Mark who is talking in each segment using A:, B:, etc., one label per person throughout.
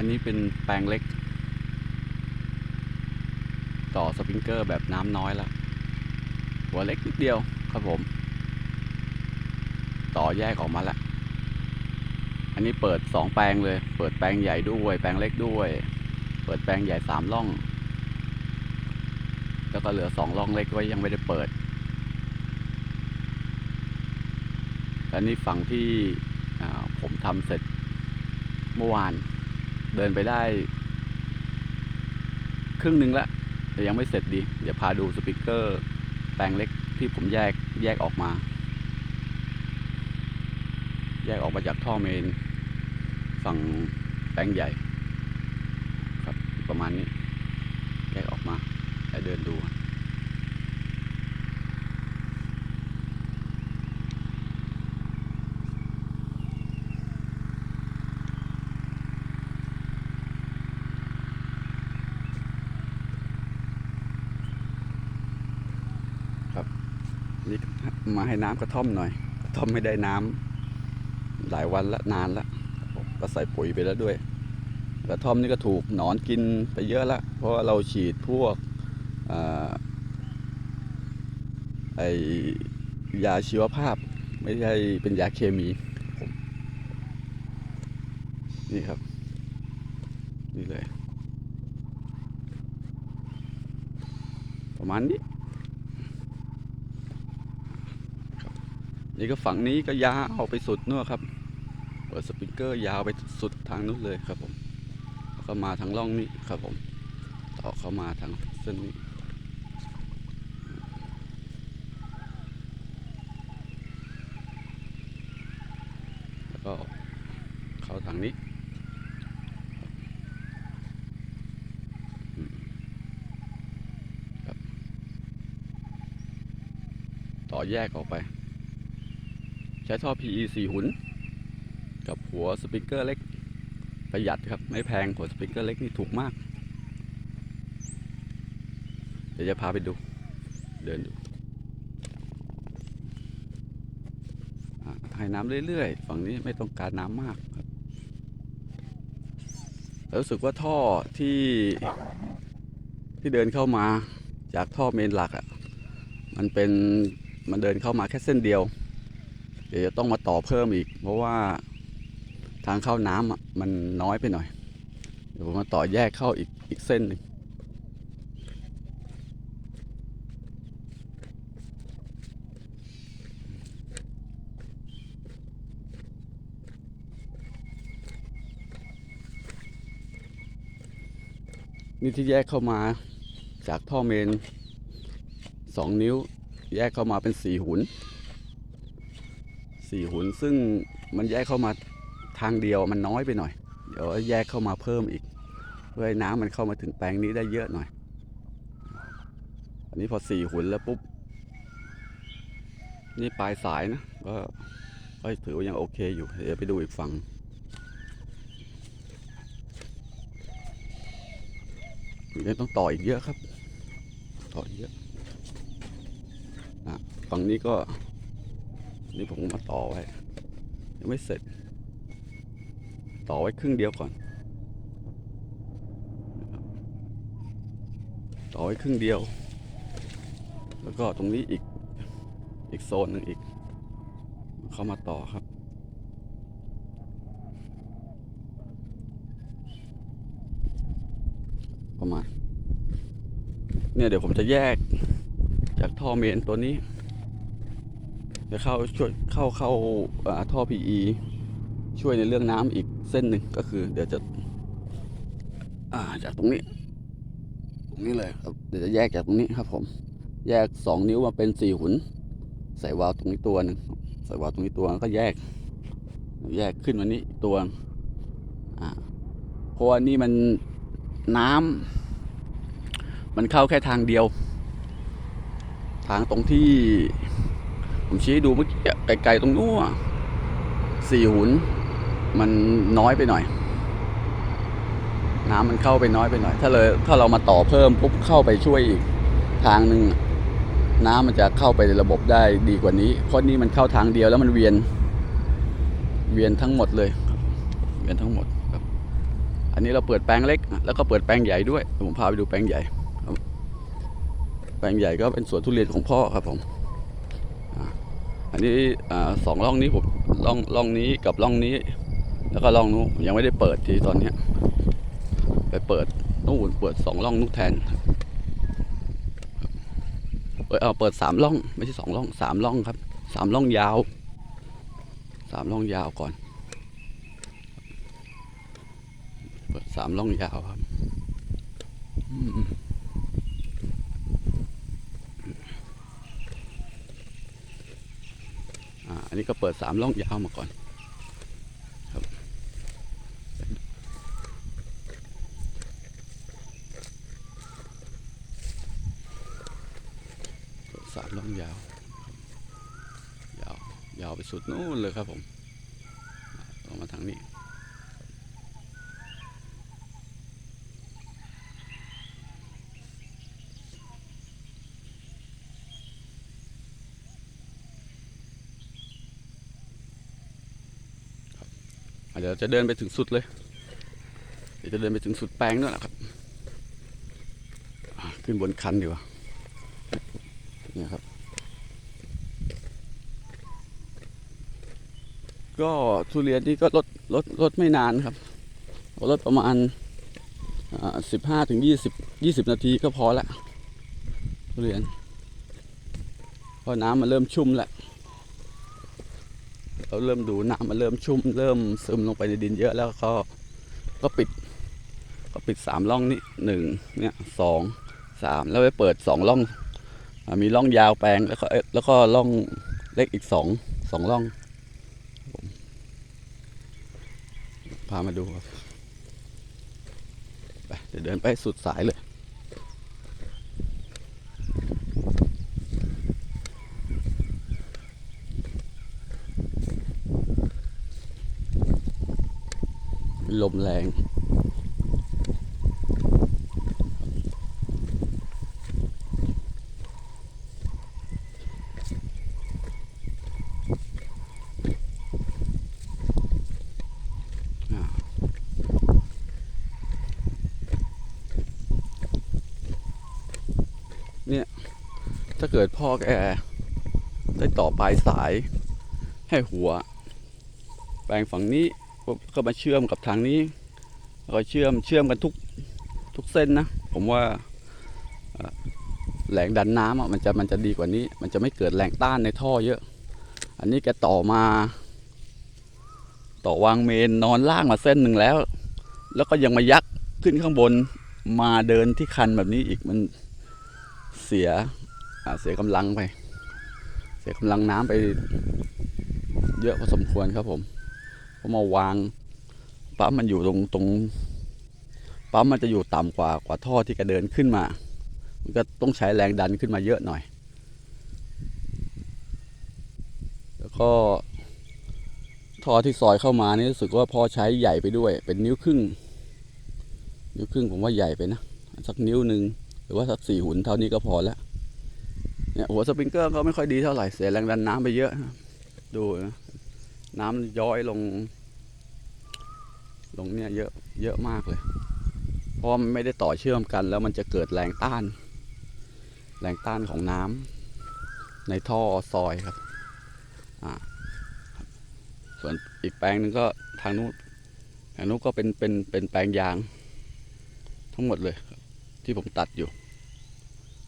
A: อันนี้เป็นแปลงเล็ก ต่อสปริงเกอร์แบบน้ำน้อยแล้วหัวเล็กนิดเดียวครับผม ต่อแยกออกมาล้วอันนี้เปิดสองแปลงเลย เปิดแปลงใหญ่ด้วยแปลงเล็กด้วย เปิดแปลงใหญ่สามร่อง แล้วก็เหลือสองร่องเล็กไว้ยังไม่ได้เปิดและนี่ฝั่งที่ผมทำเสร็จเมื่อวาน เดินไปได้ ครึ่งหนึ่งละแต่ยังไม่เสร็จดี เดี๋ยวพาดูสปีกเกอร์ แปลงเล็กที่ผมแยกแยกออกมา แยกออกมาจากท่อเมน ฝั่งแปลงใหญ่ ครับประมาณนี้ แยกออกมาแล้วเดินดู นี่ มาให้น้ำกระท่อมหน่อยกระท่อมไม่ได้น้ำหลายวันละนานละก็ใส่ปุ๋ยไปแล้วด้วย กระท่อมนี่ก็ถูกหนอนกินไปเยอะละ เพราะว่าเราฉีดพวกอไอยาชีวภาพ ไม่ใช่เป็นยาเคมี นี่ครับ นี่เลย ประมาณนี้ นี่ก็ฝั่งนี้ก็ยาวไปสุดนู่นครับ เปิดสปริงเกอร์ยาวไปสุดทางนู้นเลยครับผมแล้วก็มาทางร่องนี้ครับผม ต่อเข้ามาทางเส้นนี้แล้วก็เข้าทางนี้ต่อแยกออกไป ช้ท่อ PE 4 หุนกับหัวสปริงเกอร์เล็ก ประหยัดครับ ไม่แพงหัวสปริงเกอร์เล็กนี่ถูกมาก เดี๋ยวจะพาไปดู เดินดูอะให้น้ำเรื่อยๆ ฝั่งนี้ไม่ต้องการน้ำมากครับรู้สึกว่าท่อที่ที่เดินเข้ามาจากท่อเมนหลักอะ่ะ มันเป็นมันเดินเข้ามาแค่เส้นเดียว เดี๋ยวจะต้องมาต่อเพิ่มอีก เพราะว่าทางเข้าน้ำมันน้อยไปหน่อย เดี๋ยวผมมาต่อแยกเข้าอีกอีกเส้นหนึ่งนี่ที่แยกเข้ามาจากท่อเมนสองนิ้ว แยกเข้ามาเป็นสี่หุน สี่หุนซึ่งมันแยกเข้ามาทางเดียวมันน้อยไปหน่อย เดี๋ยวแยกเข้ามาเพิ่มอีก เพื่อให้น้ำมันเข้ามาถึงแปลงนี้ได้เยอะหน่อย อันนี้พอสี่หุนแล้วปุ๊บ นี่ปลายสายนะก็ก็ถือว่ายังโอเคอยู่ เดี๋ยวไปดูอีกฝั่งยังต้องต่ออีกเยอะครับ ต่ออีกเยอะอะฝั่งนี้ก็ นี่ผมมาต่อไว้ ยังไม่เสร็จ ต่อไว้ครึ่งเดียวก่อน ต่อไว้ครึ่งเดียว แล้วก็ตรงนี้อีก อีกโซนหนึ่งอีก เข้ามาต่อครับประมาณเนี่ยเดี๋ยวผมจะแยกจากท่อเมนตัวนี้ จะเข้าช่วยเข้าเข้าอ่าท่อ PE ช่วยในเรื่องน้ำอีกเส้นหนึ่งก็คือ เดี๋ยวจะอ่าจากตรงนี้ตรงนี้เลยครับเดี๋ยวจะแยกจากตรงนี้ครับ ผม แยกสองนิ้วมาเป็นสี่หุน ใส่วาล์วตรงนี้ตัวหนึ่งใส่วาล์วตรงนี้ตัวก็แยก แยกขึ้นมานี้ตัวอ่าเพราะว่านี่มันน้ำมันเข้าแค่ทางเดียว ทางตรงที่ ผมชี้ดูเมื่อกี้ไกลๆตรงนู้นสี่หุน มันน้อยไปหน่อย น้ำมันเข้าไปน้อยไปหน่อย ถ้าเลยถ้าเรามาต่อเพิ่มปุ๊บเข้าไปช่วยอีกทางหนึ่งน้ำมันจะเข้าไปในระบบได้ดีกว่านี้ เพราะนี่มันเข้าทางเดียวแล้วมันเวียน เวียนทั้งหมดเลยเวียนทั้งหมดครับ อันนี้เราเปิดแปลงเล็ก แล้วก็เปิดแปลงใหญ่ด้วยผมพาไปดูแปลงใหญ่แปลงใหญ่ก็เป็นสวนทุเรียนของพ่อครับผม อันนี้สองร่องนี้ผมร่องร่องนี้กับร่องนี้ แล้วก็ร่องนู้นยังไม่ได้เปิดทีตอนเนี้ยไปเปิดนู่นเปิดสองร่องนู้นแทนเปิดเอาเปิดสามร่องไม่ใช่สองร่องสามร่องครับสามร่องยาวสามร่องยาวก่อน เปิดสามร่องยาวครับอืมอ่าอั นี้ก็เปิดสามร่องยาวมาก่อนครับสามร่องยาว ยาว ยาวไปสุดนู้นเลยครับผมออกมาทางนี้ เดี๋ยวจะเดินไปถึงสุดเลย เดี๋ยวจะเดินไปถึงสุดแปลงด้วยนะครับ ขึ้นบนคันดีกว่าเนี่ยครับ ก็ทุเรียนนี่ก็ลดลดลดไม่นานครับลดประมาณสิบห้าถึงยี่สิบยี่สิบนาทีก็พอละทุเรียนเพราะน้ำมันเริ่มชุ่มแล้ว เราเริ่มดูน้ำมันเริ่มชุ่ม เริ่มซึมลงไปในดินเยอะแล้วก็ก็ปิด ก็ปิดสามร่องนี้หนึ่งเนี่ยสองสามแล้วไปเปิดสองร่อง มีร่องยาวแปลงแล้วก็แล้วก็ร่องเล็กอีกสองสองร่องพามาดูครับไปเดี๋ยวเดินไปสุดสายเลย ลมแรงเนี่ย ถ้าเกิดพ่อแกได้ต่อปลายสายให้หัว แปลงฝั่งนี้ ก็มาเชื่อมกับทางนี้แล้วก็เชื่อมเชื่อมกันทุกทุกเส้นนะ ผมว่าเอ่อแรงดันน้ำมันจะมันจะดีกว่านี้ มันจะไม่เกิดแรงต้านในท่อเยอะ อันนี้แกต่อมา ต่อวางเมนนอนล่างมาเส้นหนึ่งแล้ว แล้วก็ยังมายักขึ้นข้างบนมาเดินที่คันแบบนี้อีกมันเสียเสียกำลังไป เสียกำลังน้ำไปเยอะพอสมควรครับผม พอมาวางปั๊มมันอยู่ตรงตรงปั๊มมันจะอยู่ต่ำกว่ากว่าท่อที่กระเดินขึ้นมา มันก็ต้องใช้แรงดันขึ้นมาเยอะหน่อย แล้วก็ท่อที่ซอยเข้ามานี่รู้สึกว่าพอใช้ใหญ่ไปด้วย เป็นนิ้วครึ่ง นิ้วครึ่งผมว่าใหญ่ไปนะ สักนิ้วหนึ่งหรือว่าสักสี่หุ่นเท่านี้ก็พอแล้วเนี่ยหัวสปริงเกอร์ก็ไม่ค่อยดีเท่าไหร่เสียแรงดันน้ำไปเยอะนะดูนะ น้ำย้อยลง ลงเนี่ยเยอะเยอะมากเลย เพราะมันไม่ได้ต่อเชื่อมกัน แล้วมันจะเกิดแรงต้าน แรงต้านของน้ำในท่อซอยครับอ่าส่วนอีกแปลงหนึ่งก็ทางนู้นทางนู้นก็เป็นเป็นเป็นแปลงยาง ทั้งหมดเลยที่ผมตัดอยู่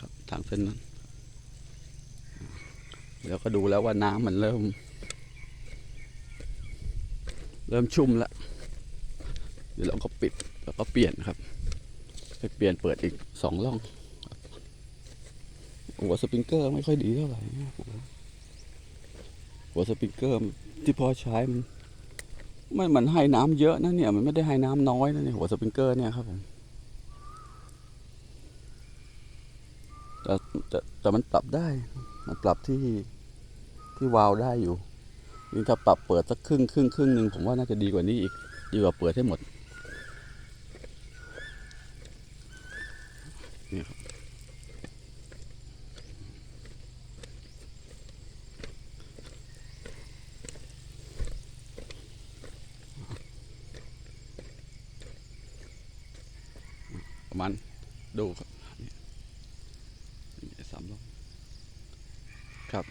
A: ครับทางเส้นนั้นแล้วก็ดูแล้วว่าน้ำมันเริ่ม เริ่มชุ่มแล้วเดี๋ยวเราก็ปิดแล้วก็เปลี่ยนครับไปเปลี่ยนเปิดอีกสองร่องหัวสปริงเกอร์ไม่ค่อยดีเท่าไหร่หัวสปริงเกอร์ที่พอใช้มันไม่มันให้น้ำเยอะนะเนี่ยมันไม่ได้ให้น้ำน้อยนะเนี่ยหัวสปริงเกอร์เนี่ยครับผมแต่แต่แต่มันปรับได้ มันปรับที่ที่วาล์วได้อยู่ นี่ถ้าปรับเปิดสักครึ่งครึ่งครึ่งหนึ่งผมว่าน่าจะดีกว่านี้อีก ดีกว่าเปิดให้หมดนี่ครับประมาณดูครับนี่นี่สามรอบครับ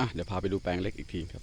A: อะ เดี๋ยว พาไปดูแปลงเล็กอีกทีครับ